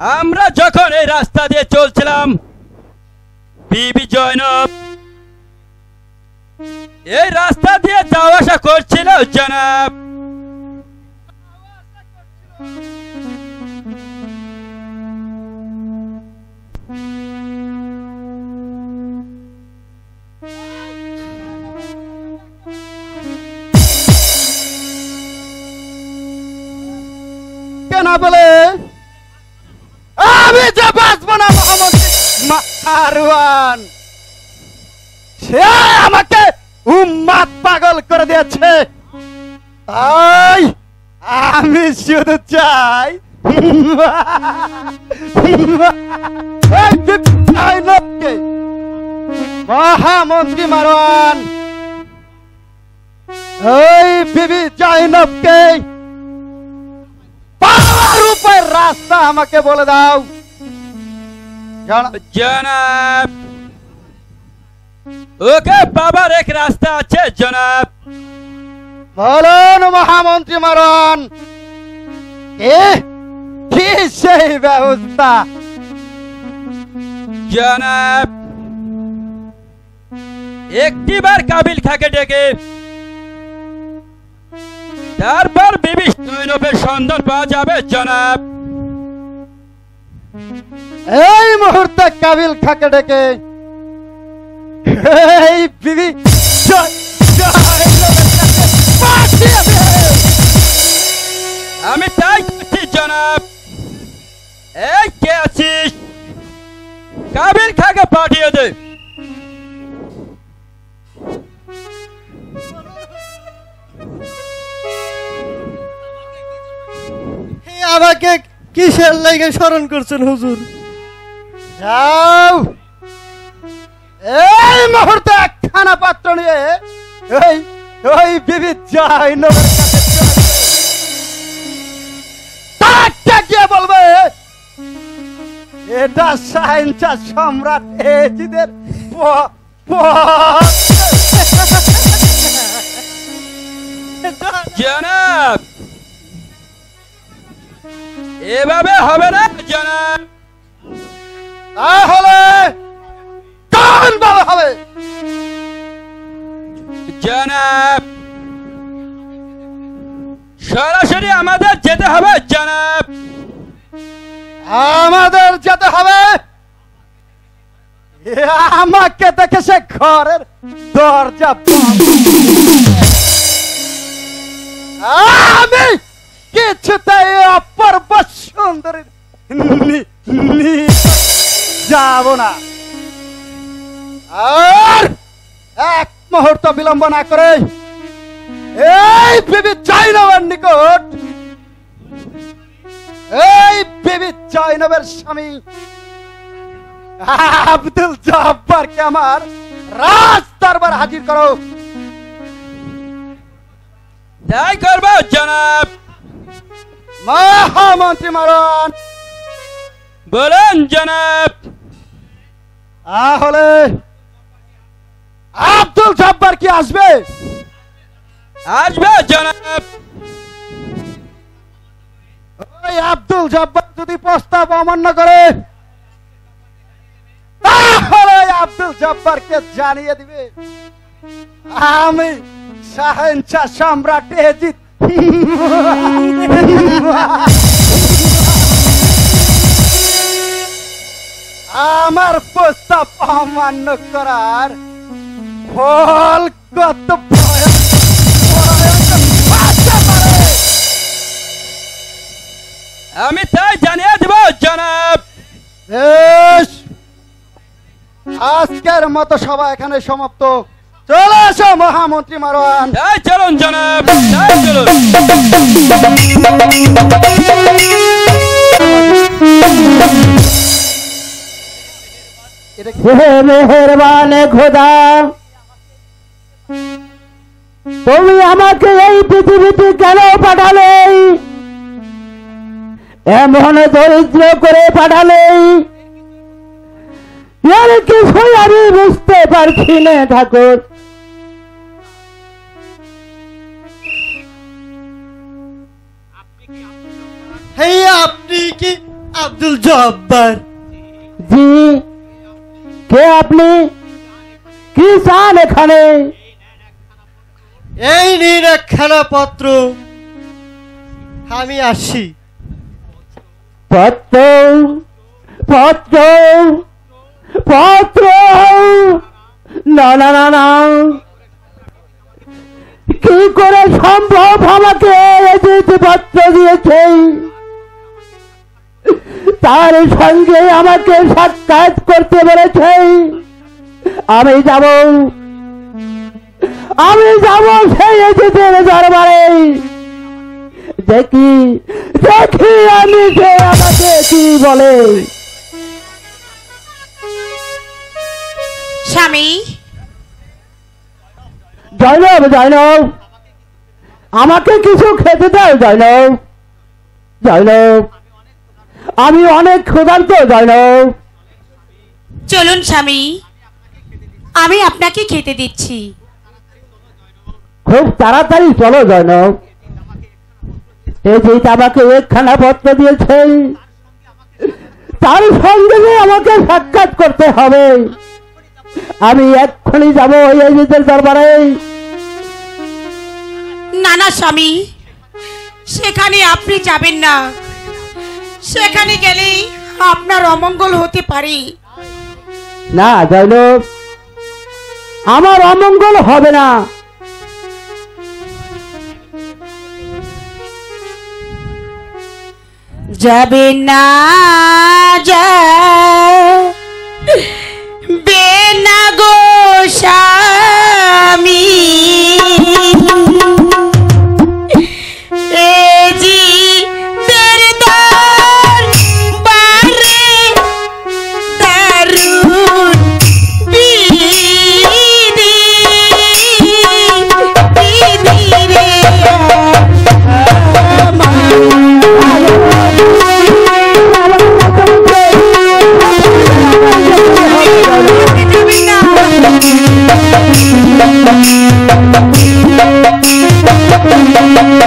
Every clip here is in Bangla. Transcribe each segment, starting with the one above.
আমরা যখন এই রাস্তা দিয়ে চলছিলাম বিবি জয়নব এই রাস্তা দিয়ে যাওয়া আসা করছিল জনাব। কেন বলে মারওয়ান সে আমাকে উম্মাদ পাগল করে দিয়েছে। তাই আমি শুধু চাই এই মহামন্ত্রী মারওয়ান ওই বিবি জাইনবকে পাওয়ার উপর রাস্তা আমাকে বলে দাও। জনাব। ওকে বাবার এক রাস্তা আছে জনাব। বলুন মহামন্ত্রী মারণ। এ কি সেই ব্যবস্থা? জনাব। একটিবার কাবিল খাকে ডেকে। তারপর বিবি সৈনবের সন্ধান পাওয়া যাবে জনাব। এই মুহূর্তে কাবিল খাকে ডেকে এই বিবি। আমি তাই করছি জনাব। এই কে আছিস? কাবিল খাকে পাঠিয়ে দে। আমাকে কিসের লাগে স্মরণ করছেন হুজুর? যাও এই মুহূর্তে একখানা পাত্র নিয়ে ওই ওই বিবি। তারটা গিয়ে বলবে, এটা সাইন্সা সম্রাট এজিদের জনাব, এভাবে হবে না, জনাব তাহলে কোন ভালো হবে জনাব সরাসরি আমাদের যেতে হবে জনাব। আমাদের যেতে হবে। এ আমাকে দেখে সে ঘরের দরজা। আমি কিছুতেই অপূর্ব সুন্দরী যাব না। আর এক মুহূর্ত বিলম্ব না করে এই বিবি জয়নবের নিকট এই বিবি জয়নবের স্বামী আব্দুল জব্বারকে আমার রাজ দরবার হাজির করো। তাই করব জনাব। মহামন্ত্রী মারণ। বলুন জনাব। তাহলে আব্দুল জব্বার কি আসবে? আসবে জনাব। ওই আব্দুল জব্বার যদি প্রস্তাব অমান্য করে তাহলে আব্দুল জব্বারকে জানিয়ে দিবে আমি শাহেনশাহ সম্রাট এজিদ। আমার প্রস্তাব অমান্য করার ফল কত। আমি তাই জানিয়ে দেব জনাব। বেশ। আজকের মতো সভা এখানে সমাপ্ত। চলে আসো মহামন্ত্রী মারোয়ান। চলুন জনাব চলুন। হে মেহেরবান খোদা তুমি আমাকে এই পৃথিবীতে কেন পাঠালে? এমন দরিদ্র করে পাঠালে? এর কিছুই আমি বুঝতে পারছি না ঠাকুর। আপনি কি আব্দুল জব্বার? জি। কে আপনি? কি চান এখানে? এই নিন একখানা পত্র। আমি আসি। পত্র পত্র পত্র। না না না না। কি করে সম্ভব আমাকে পত্র দিয়েছে তার সঙ্গে আমাকে সাক্ষাৎ করতে বলেছে। আমি যাব। আমি যাব সেই এজিতের দরবারে। দেখি দেখি আমি যে আমাকে কি বলে। স্বামী? জয়নব জয়নব। আমাকে কিছু খেতে দাও জয়নব। জয়নব। আমি অনেক ক্ষুধার্ত জয়নব। চলুন স্বামী আমি আপনাকে খেতে দিচ্ছি। খুব তাড়াতাড়ি চলো জয়নব। এই যে আমাকে একখানা পত্র দিয়েছে তার সঙ্গে আমাকে সাক্ষাৎ করতে হবে। আমি এক্ষুনি যাব এই নিজের দরবারে। না না স্বামী সেখানে আপনি যাবেন না। সেখানে গেলেই আপনার অমঙ্গল হতে পারে। না জয়নব আমার অমঙ্গল হবে না। যাবে না যা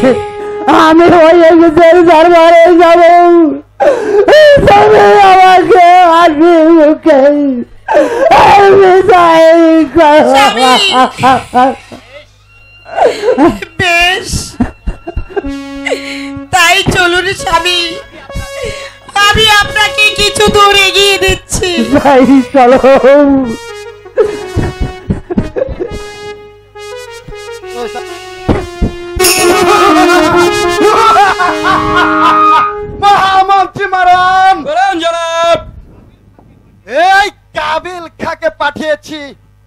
স্বামী আমি ওই এসেছেন দরবারে যাব। তবে আমাকে হাসি মুখে। বেশ। তাই চলুন স্বামী। আমি আপনাকে কিছু দূর এগিয়ে দিচ্ছি। ভাই চলো। মহামন্ত্রী মারান জনাব। এই কাবিল খাকে পাঠিয়েছি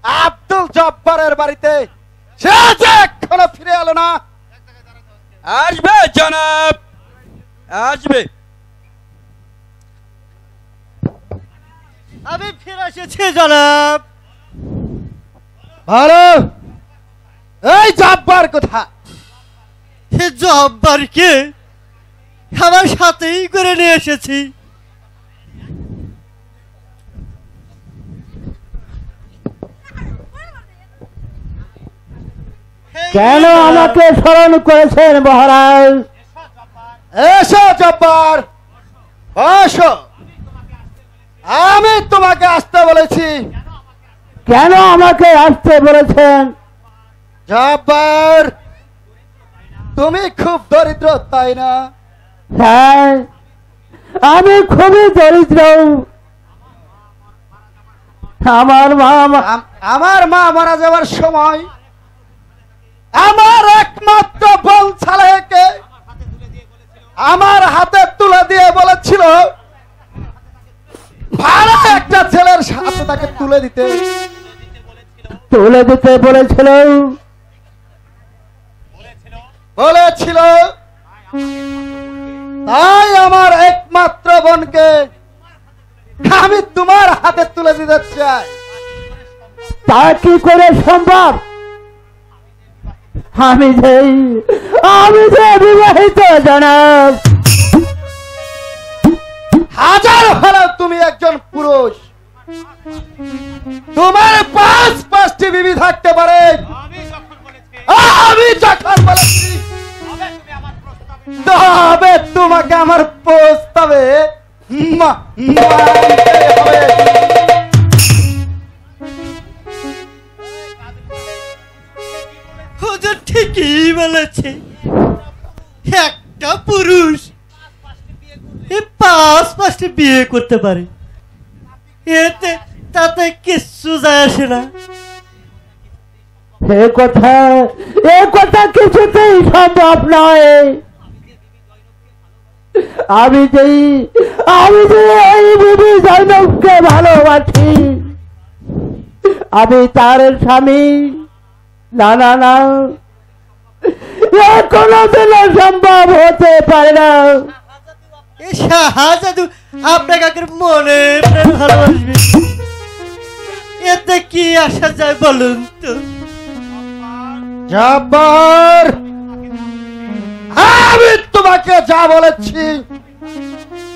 আব্দুল জব্বারের বাড়িতে। সে যে এখনও ফিরে এলো না। আসবে জনাব। আসবে। আমি ফিরে এসেছি জনাব। ভালো। এই জব্বার কোথা জব্বারকে আমার সাথেই করে নিয়ে এসেছি। কেন আমাকে স্মরণ করেছেন মহারাজ? এসো জব্বার। বসো আমি তোমাকে আসতে বলেছি। কেন আমাকে আসতে বলেছেন? জব্বার তুমি খুব দরিদ্র তাই না? হ্যাঁ আমি খুবই দরিদ্র আমার মা আমার মা মারা যাওয়ার সময় আমার একমাত্র বোন সালেহকে আমার হাতে তুলে দিয়ে বলেছিল ভালো একটা ছেলের সাথে তাকে তুলে দিতে। তুলে দিতে বলেছিল। বলেছিল তাই আমার একমাত্র বোনকে আমি তোমার হাতে তুলে দিতে চাই। তা কি করে সম্ভব? আমি যে আমি যে বিবাহিত জানাব। হাজার হলেও তুমি একজন পুরুষ। তোমার পাঁচ পাঁচটি বিবি তোমাকে আমার প্রস্তাবে। হুজুর ঠিকই বলেছে একটা পুরুষ পাঁচ পাঁচটি বিয়ে করতে পারে। এতে তাতে কিচ্ছু যায় আসে না। এ কথা এ কথা কিছুতেই সম্ভব নয়। আমি যে আমি যে এই বিবি জৈনবকে ভালোবাসি আমি তার স্বামী না না না। কোনোদিনও সম্ভব হতে পারে না। শাহজাদু আপনাকে মনে ভালোবাসবে। এতে কি আসা যায় বলুন তো? জব্বার! আমি তোমাকে যা বলেছি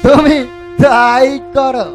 তুমি তাই করো।